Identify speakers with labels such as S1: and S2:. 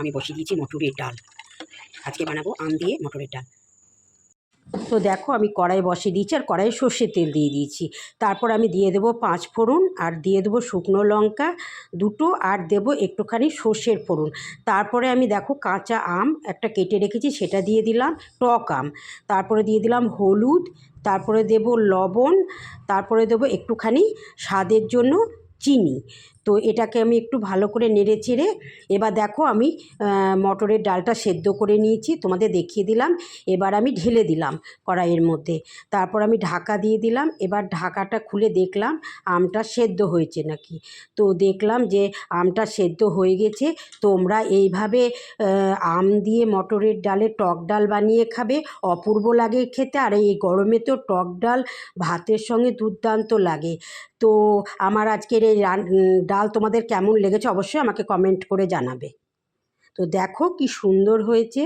S1: আমি বসিয়ে দিয়েছি মটরের ডাল। আজকে বানাবো আম দিয়ে মটরের ডাল। তো দেখো আমি কড়াই বসিয়ে দিয়েছি আর কড়াইয়ে সর্ষের তেল দিয়ে দিয়েছি। তারপর আমি দিয়ে দেবো পাঁচ ফোড়ন আর দিয়ে দেবো শুকনো লঙ্কা দুটো আর দেবো একটুখানি সর্ষের ফোড়ন। তারপরে আমি দেখো কাঁচা আম একটা কেটে রেখেছি, সেটা দিয়ে দিলাম টক আম। তারপরে দিয়ে দিলাম হলুদ, তারপরে দেবো লবণ, তারপরে দেবো একটুখানি স্বাদের জন্য চিনি। তো এটাকে আমি একটু ভালো করে নেড়ে চেড়ে এবার দেখো আমি মটরের ডালটা সেদ্ধ করে নিয়েছি, তোমাদের দেখিয়ে দিলাম। এবার আমি ঢেলে দিলাম কড়াইয়ের মধ্যে। তারপর আমি ঢাকা দিয়ে দিলাম। এবার ঢাকাটা খুলে দেখলাম আমটা সেদ্ধ হয়েছে নাকি। তো দেখলাম যে আমটা সেদ্ধ হয়ে গেছে। তোমরা এইভাবে আম দিয়ে মটরের ডালে টক ডাল বানিয়ে খাবে। অপূর্ব লাগে খেতে। আর এই গরমে তো টক ডাল ভাতের সঙ্গে দুর্দান্ত লাগে। তো আমার আজকের এই ডাল তোমাদের কেমন লেগেছে অবশ্যই আমাকে কমেন্ট করে জানাবে। তো দেখো কি সুন্দর হয়েছে।